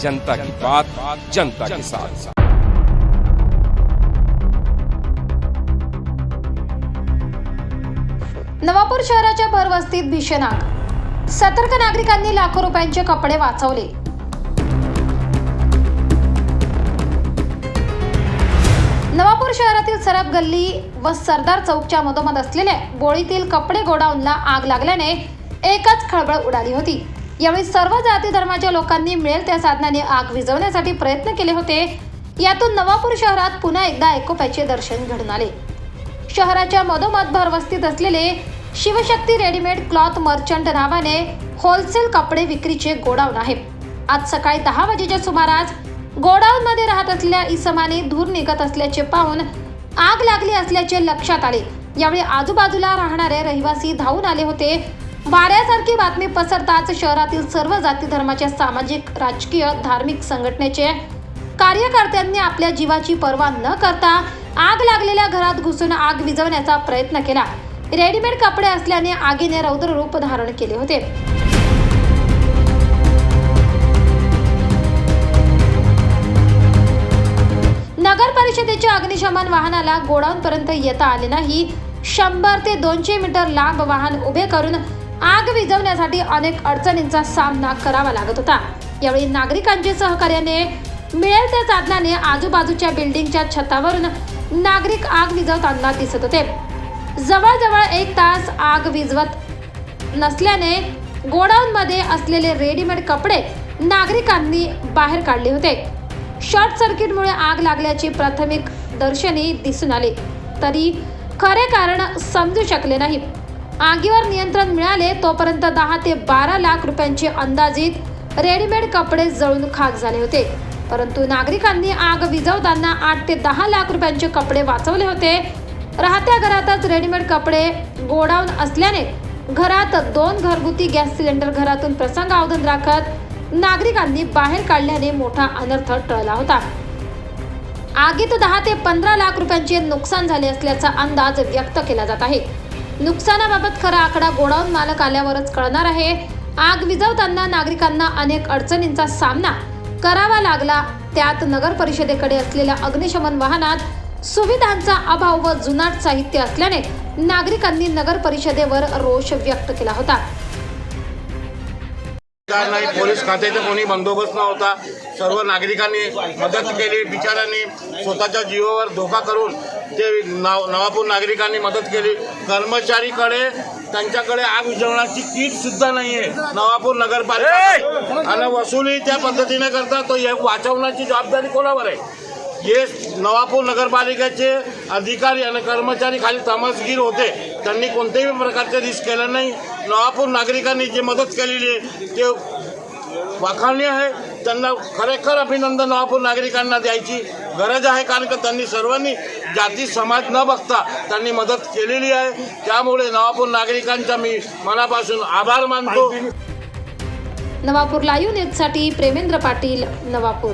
जनता की बात जनता के साथ। नवापूर शहराच्या भरवस्तीत भीषण आग सतर्क नागरिकांनी लाखो रुपयांचे कपडे वाचवले. नवापूर शहरातील सरब गल्ली व सरदार चौकच्या मधोमध असलेल्या बोळीतील कपडे गोडाऊनला आग लागल्याने एकच खळबळ उडाली होती. यावेळी सर्व जाती धर्माच्या लोकांनी मिळेल त्या साधनाने आग विझवण्यासाठी प्रयत्न केले होते. यातून नवापूर शहरात पुन्हा एकदा एकोप्याचे दर्शन घडून आले. शहराच्या मधोमध भरवस्तीत असलेले शिवशक्ती रेडीमेड क्लॉथ मर्चंट नावाने होलसेल कपडे विक्रीचे गोडाऊन आहे. आज सकाळी दहा वाजेच्या सुमारास गोडाऊन मध्ये राहत असलेल्या इसमाने धूर निघत असल्याचे पाहून आग लागली असल्याचे लक्षात आले. यावेळी आजूबाजूला राहणारे रहिवासी धावून आले होते. वाऱ्यासारखी बातमी पसरताच शहरातील सर्व जाती धर्माच्या सामाजिक राजकीय धार्मिक संघटनेचे कार्यकर्त्यांनी आपल्या जीवाची पर्वा न करता आग लागलेल्या घरात घुसून आग विझवण्याचा प्रयत्न केला. रेडीमेड कपडे असल्याने आगीने रौद्र रूप धारण केले होते. नगर परिषदेच्या अग्निशमन वाहनाला गोडाऊन पर्यंत येता आले नाही. शंभर ते दोनशे मीटर लांब वाहन उभे करून आग विझवण्यासाठी अनेक अडचणींचा सामना करावा लागत होता. यावेळी नागरिकांच्या सहकार्याने मिळेल त्या साधनाने आजूबाजूच्या बिल्डिंगच्या छतावरून नागरिक आग विझवताना दिसत होते. जवळजवळ एक तास आग विझवत नसल्याने गोडाऊनमध्ये असलेले रेडीमेड कपडे नागरिकांनी बाहेर काढले होते. शॉर्ट सर्किटमुळे आग लागल्याची प्राथमिक दर्शनी दिसून आले. तरी खरे कारण समजू शकले नाही. आगीवर नियंत्रण मिळाले तोपर्यंत दहा ते बारा लाख रुपयांचे अंदाजित रेडीमेड कपडे जळून खाक झाले होते. परंतु नागरिकांनी आग विझवताना आठ ते दहा लाख रुपयांचे कपडे वाचवले होते. राहत्या घरातच रेडीमेड कपडे गोडाऊन असल्याने घरात दोन घरगुती गॅस सिलेंडर घरातून प्रसंग प्रसंगावधान राखत नागरिकांनी बाहेर काढल्याने मोठा अनर्थ टळला होता. आगीत दहा ते पंधरा लाख रुपयांचे नुकसान झाले असल्याचा अंदाज व्यक्त केला जात आहे. नुकसानाबाबत खरा आकडा गोडाऊन मालक आल्यावरच कळणार आहे. आग विझवताना नागरिकांना अनेक अडचणींचा सामना करावा लागला. त्यात नगर परिषदेकडे असलेल्या अग्निशमन वाहनात सुविधांचा अभाव व जुनाट साहित्य असल्याने नागरिकांनी नगर परिषदेवर रोष व्यक्त केला होता. नाही पोलीस खात्याचा कोणी बंदोबस्त नव्हता. सर्व नागरिकांनी मदत केली बिचारांनी स्वतःच्या जीवावर धोका करून ते नाव नवापूर नागरिकांनी मदत केली. कर्मचारीकडे त्यांच्याकडे आग विझवण्याची किट सुद्धा नाहीये. नवापूर नगरपालिका आणि वसुली त्या पद्धतीने करतात. तो वाचवण्याची जबाबदारी कोणावर आहे? हे नवापूर नगरपालिकेचे अधिकारी आणि कर्मचारी खाली तमसगीर होते. त्यांनी कोणत्याही प्रकारचे रिस्क केलं नाही. नवापूर नागरिकांनी जी मदत केलेली आहे ते वाखाणी आहे. त्यांना खरेखर अभिनंदन नवापूर नागरिकांना द्यायची गरज आहे कारण का त्यांनी सर्वांनी जाती समाज न बघता त्यांनी मदत केलेली आहे. त्यामुळे नवापूर नागरिकांचा मी मनापासून आभार मानतो. नवापूर लाईव्ह न्यूजसाठी प्रेमेंद्र पाटील नवापूर.